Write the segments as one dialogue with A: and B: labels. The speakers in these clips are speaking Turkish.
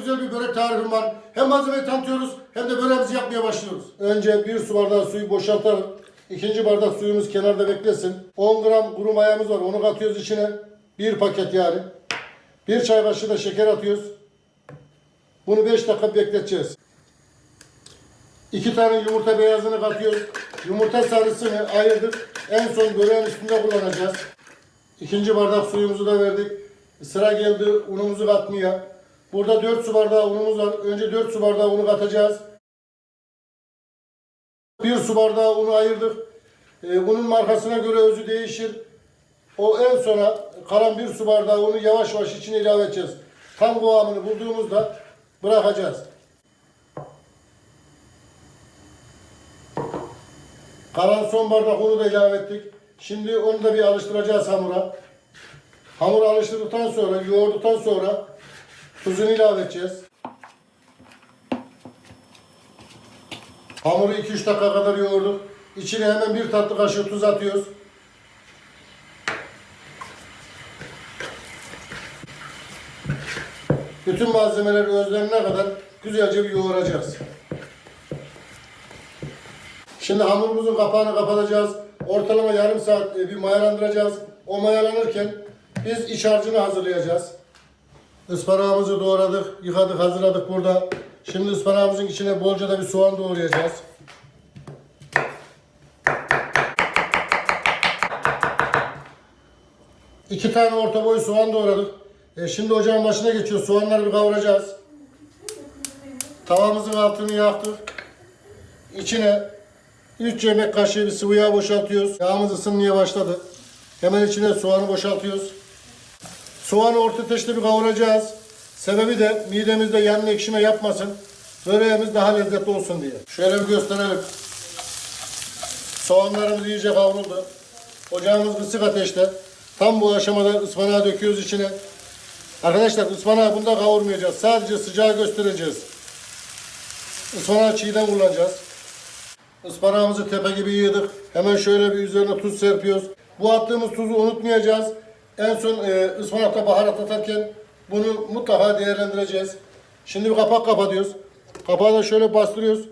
A: size güzel bir börek tarifim var. Hem malzemeyi tanıtıyoruz hem de böreğimizi yapmaya başlıyoruz. Önce bir su bardağı suyu boşaltalım. İkinci bardak suyumuz kenarda beklesin. 10 gram kuru mayamız var. Onu katıyoruz içine. Bir paket yani. Bir çay kaşığı da şeker atıyoruz. Bunu 5 dakika bekleteceğiz. 2 tane yumurta beyazını katıyoruz. Yumurta sarısını ayırdık. En son böreğin üstünde kullanacağız. İkinci bardak suyumuzu da verdik. Sıra geldi unumuzu katmaya. Burada 4 su bardağı unumuz var. Önce 4 su bardağı unu katacağız. 1 su bardağı unu ayırdık. Ee, unun markasına göre özü değişir. O en sona kalan 1 su bardağı unu yavaş yavaş içine ilave edeceğiz. Tam kıvamını bulduğumuzda bırakacağız. Kalan son bardak unu da ilave ettik. Şimdi onu da bir alıştıracağız hamura. Hamuru alıştırdıktan sonra, yoğurduktan sonra tuzunu ilave edeceğiz. Hamuru 2-3 dakika kadar yoğurduk. İçine hemen bir tatlı kaşığı tuz atıyoruz. Bütün malzemeleri özlerine kadar güzelce bir yoğuracağız. Şimdi hamurumuzun kapağını kapatacağız. Ortalama yarım saat e, bir mayalandıracağız. O mayalanırken biz iç harcını hazırlayacağız. Ispanağımızı doğradık, yıkadık, hazırladık burada. Şimdi ıspanağımızın içine bolca da bir soğan doğrayacağız. İki tane orta boy soğan doğradık. E, şimdi ocağın başına geçiyor. Soğanları bir kavuracağız. Tavamızın altını yaktık. İçine 3 yemek kaşığı bir sıvı yağ boşaltıyoruz. Yağımız ısınmaya başladı. Hemen içine soğanı boşaltıyoruz. Soğanı orta ateşte bir kavuracağız. Sebebi de midemizde yanma ekşime yapmasın. Böreğimiz daha lezzetli olsun diye. Şöyle bir gösterelim. Soğanlarımız iyice kavruldu. Ocağımız kısık ateşte. Tam bu aşamada ıspanağı döküyoruz içine. Arkadaşlar ıspanağı bunda kavurmayacağız. Sadece sıcağı göstereceğiz. Ispanağı çiğden kullanacağız. Ispanağımızı tepe gibi yığdık. Hemen şöyle bir üzerine tuz serpiyoruz. Bu attığımız tuzu unutmayacağız. En son e, ıspanakta baharat atarken bunu mutlaka değerlendireceğiz. Şimdi bir kapak kapatıyoruz. Kapağı da şöyle bastırıyoruz.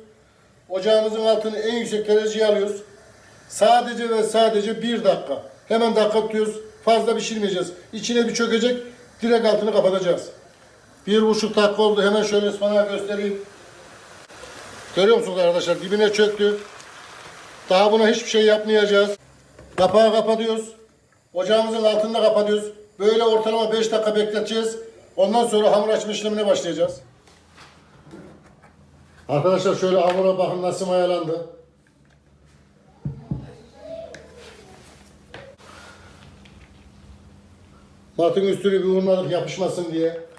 A: Ocağımızın altını en yüksek dereceye alıyoruz. Sadece ve sadece bir dakika. Hemen dakika tutuyoruz. Fazla pişirmeyeceğiz. İçine bir çökecek. Direkt altını kapatacağız. Bir buçuk dakika oldu. Hemen şöyle ıspanağı göstereyim. Görüyor musunuz arkadaşlar? Dibine çöktü. Daha buna hiçbir şey yapmayacağız. Kapağı kapatıyoruz. Ocağımızın altını da kapatıyoruz. Böyle ortalama 5 dakika bekleteceğiz. Ondan sonra hamur açma işlemine başlayacağız. Arkadaşlar şöyle hamura bakın nasıl mayalandı. Matın üstünü bir vurmadık yapışmasın diye.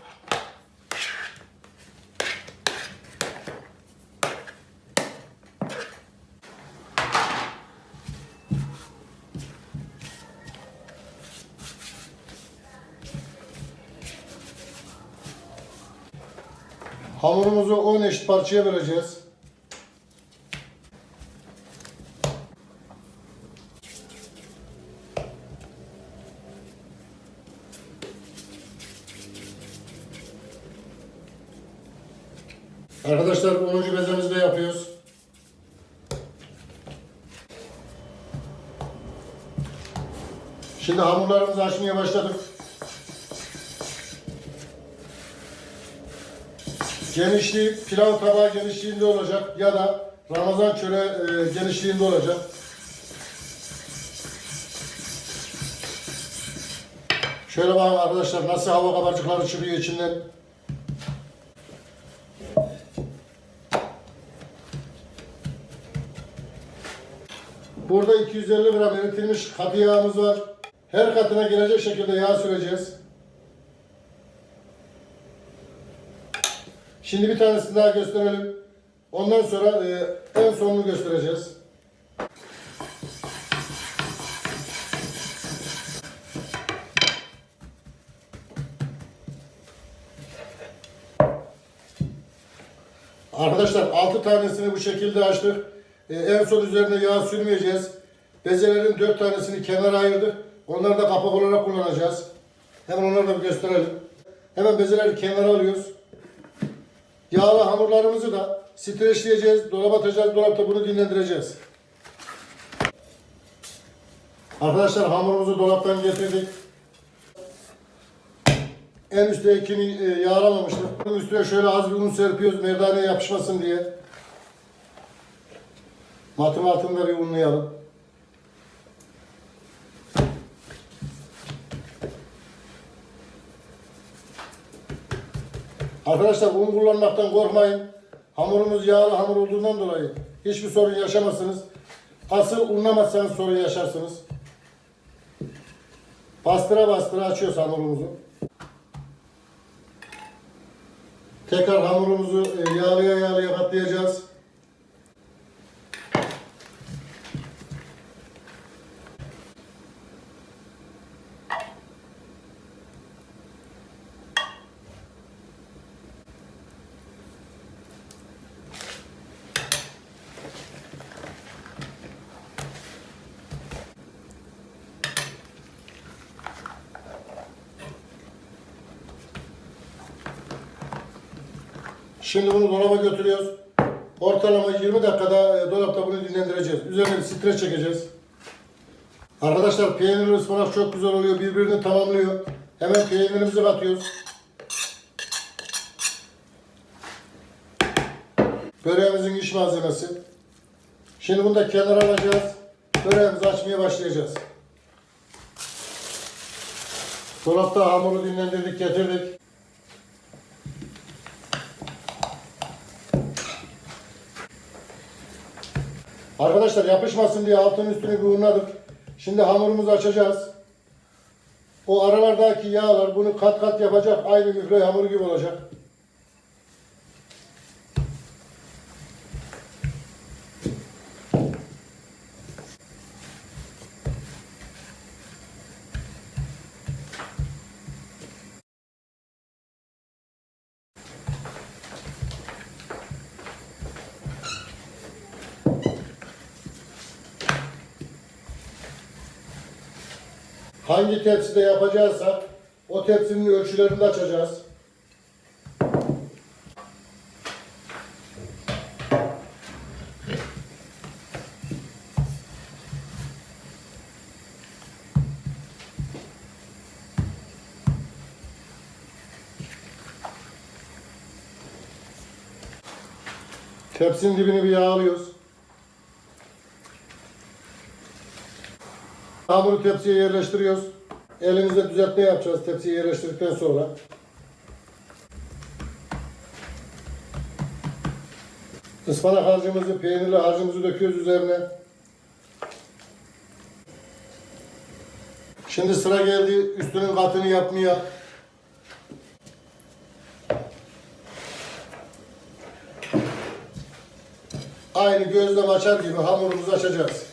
A: Hamurumuzu 10 eşit parçaya böleceğiz. Arkadaşlar 10. bezemizi de yapıyoruz. Şimdi hamurlarımızı açmaya başladık. Genişliği pilav tabağı genişliğinde olacak ya da Ramazan çöre e, genişliğinde olacak. Şöyle bakın arkadaşlar nasıl hava kabarcıkları çıkıyor içinden. Burada 250 gram eritilmiş katı yağımız var. Her katına gelecek şekilde yağ süreceğiz. Şimdi bir tanesini daha gösterelim. Ondan sonra e, en sonunu göstereceğiz. Arkadaşlar 6 tanesini bu şekilde açtık. E, en son üzerine yağ sürmeyeceğiz. Bezelerin 4 tanesini kenara ayırdık. Onları da kapak olarak kullanacağız. Hemen onları da bir gösterelim. Hemen bezeleri kenara alıyoruz. Yağlı hamurlarımızı da streçleyeceğiz, dolaba atacağız, dolapta bunu dinlendireceğiz. Arkadaşlar hamurumuzu dolaptan getirdik. En üsttekini e, yağlamamıştık. Bunun üstüne şöyle az bir un serpiyoruz merdaneye yapışmasın diye. Matın altında unlayalım. Arkadaşlar un kullanmaktan korkmayın. Hamurumuz yağlı hamur olduğundan dolayı hiçbir sorun yaşamazsınız. Asıl unlamazsanız sorun yaşarsınız. Bastıra bastıra açıyoruz hamurumuzu. Tekrar hamurumuzu e, yağlıya yağlıya katlayacağız. Şimdi bunu dolaba götürüyoruz. Ortalama 20 dakikada e, dolapta bunu dinlendireceğiz. Üzerine bir streç çekeceğiz. Arkadaşlar peynirli ıspanak çok güzel oluyor. Birbirini tamamlıyor. Hemen peynirimizi katıyoruz. Böreğimizin iç malzemesi. Şimdi bunu da kenara alacağız. Böreğimizi açmaya başlayacağız. Dolapta hamuru dinlendirdik, getirdik. Arkadaşlar yapışmasın diye altın üstünü bir unladık. Şimdi hamurumuzu açacağız. O aralardaki yağlar bunu kat kat yapacak. Aynı müfre hamuru gibi olacak. Hangi tepside yapacaksak o tepsinin ölçülerini de açacağız. Tepsinin dibini bir yağlıyoruz. Hamuru tepsiye yerleştiriyoruz. Elimizde düzeltme yapacağız tepsiye yerleştirdikten sonra. Ispanak harcımızı, peynirli harcımızı döküyoruz üzerine. Şimdi sıra geldi üstünün katını yapmaya. Aynı gözlem açar gibi hamurumuzu açacağız.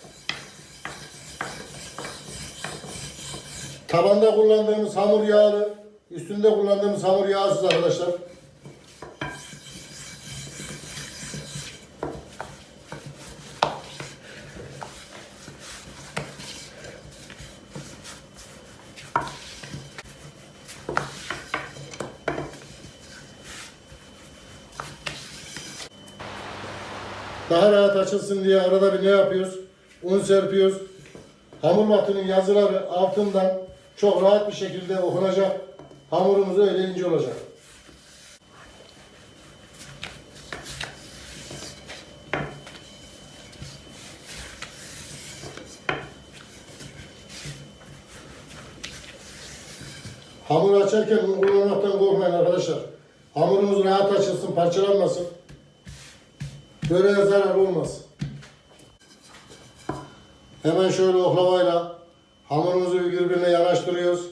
A: Tabanda kullandığımız hamur yağlı, üstünde kullandığımız hamur yağsız arkadaşlar. Daha rahat açılsın diye arada bir ne yapıyoruz? Un serpiyoruz. Hamur matının yazıları altından çok rahat bir şekilde okunacak. Hamurumuz öyle ince olacak. Hamur açarken kullanmaktan korkmayın arkadaşlar. Hamurumuz rahat açılsın, parçalanmasın. Böreğe zarar olmasın. Hemen şöyle oklavayla hamurumuzu birbirine yanaştırıyoruz.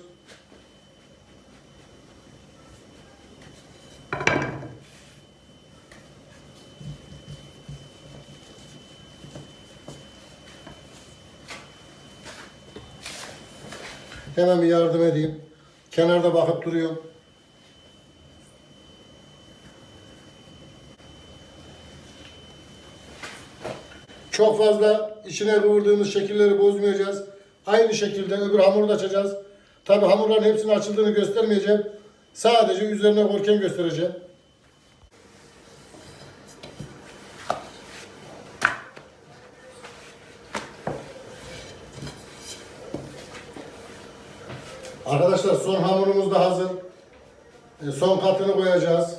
A: Hemen bir yardım edeyim. Kenarda bakıp duruyorum. Çok fazla içine kıvırdığımız şekilleri bozmayacağız. Aynı şekilde öbür hamuru da açacağız. Tabi hamurların hepsinin açıldığını göstermeyeceğim. Sadece üzerine korken göstereceğim. Arkadaşlar son hamurumuz da hazır. E, son katını koyacağız.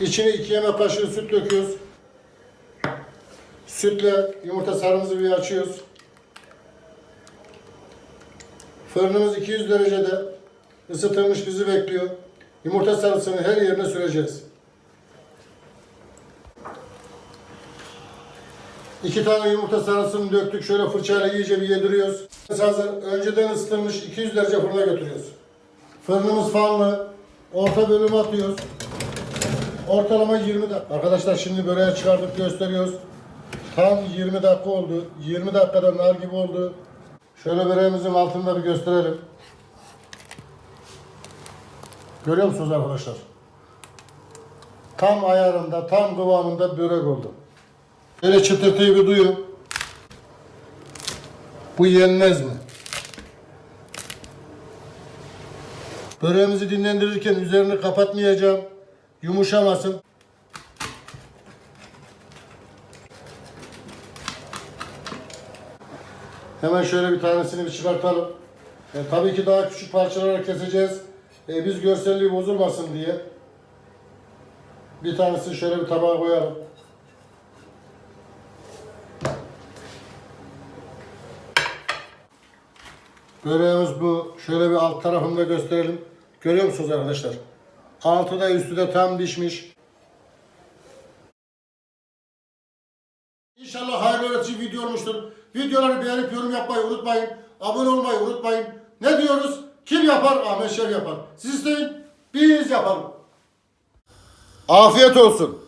A: İçine iki yemek kaşığı süt döküyoruz. Sütle yumurta sarımızı bir açıyoruz. Fırınımız 200 derecede ısıtılmış bizi bekliyor. Yumurta sarısını her yerine süreceğiz. İki tane yumurta sarısını döktük. Şöyle fırçayla iyice bir yediriyoruz. Hazır. Önceden ısıtılmış 200 derece fırına götürüyoruz. Fırınımız fanlı. Orta bölüme atıyoruz. Ortalama 20 dakika. Arkadaşlar şimdi böreği çıkardık gösteriyoruz. Tam 20 dakika oldu. 20 dakikada nar gibi oldu. Şöyle böreğimizin altında bir gösterelim. Görüyor musunuz arkadaşlar? Tam ayarında, tam kıvamında börek oldu. Böyle çıtırtıyı bir duyun. Bu yenmez mi? Böreğimizi dinlendirirken üzerini kapatmayacağım. Yumuşamasın. Hemen şöyle bir tanesini bir çıkartalım. E, tabii ki daha küçük parçalara keseceğiz. E, biz görselliği bozulmasın diye. Bir tanesini şöyle bir tabağa koyalım. Böreğimiz bu. Şöyle bir alt tarafını da gösterelim. Görüyor musunuz arkadaşlar? Altı da üstü de tam pişmiş. İnşallah hayırlı öğretici video olmuştur. Videoları beğenip yorum yapmayı unutmayın. Abone olmayı unutmayın. Ne diyoruz? Kim yapar? Ahmet Şer yapar. Siz isteyin, biz yapalım. Afiyet olsun.